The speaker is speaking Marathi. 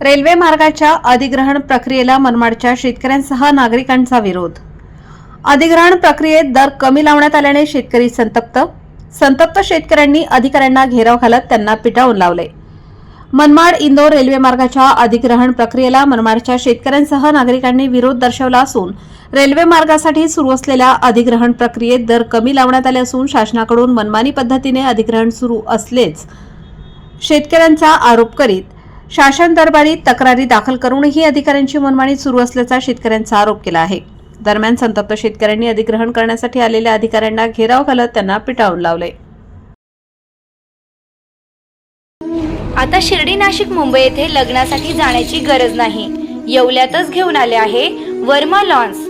Railway मार्गाच्या अधिग्रहण प्रक्रियेला मनमाडच्या शेतकऱ्यांसह नागरिकांचा विरोध. अधिग्रहण प्रक्रियेत दर कमी लावण्यात आल्याने शेतकरी संतप्त. संतप्त शेतकऱ्यांनी अधिकाऱ्यांना घेराव घालत त्यांना पिटाळून लावले. मनमाड इंदोर रेल्वे मार्गाच्या अधिग्रहण प्रक्रियेला मनमाडच्या शेतकऱ्यांसह नागरिकांनी विरोध दर्शवला असून रेल्वे मार्गासाठी सुरू असलेल्या अधिग्रहण प्रक्रियेत दर कमी लावण्यात आले असून शासनाकडून मनमानी पद्धतीने अधिग्रहण सुरू असलेच शेतकऱ्यांचा आरोप करीत शासन दरबारी तक्रारी दाखल करूनही अधिकाऱ्यांची मनमानी सुरू असल्याचा शेतकऱ्यांचा आरोप केला आहे. दरम्यान संतप्त शेतकऱ्यांनी अधिग्रहण करण्यासाठी आलेल्या अधिकाऱ्यांना घेराव घालत त्यांना पिटाळून लावले. आता शिर्डी नाशिक मुंबई येथे लग्नासाठी जाण्याची गरज नाही. येवल्यातच घेऊन आले आहे वर्मा लॉन्स.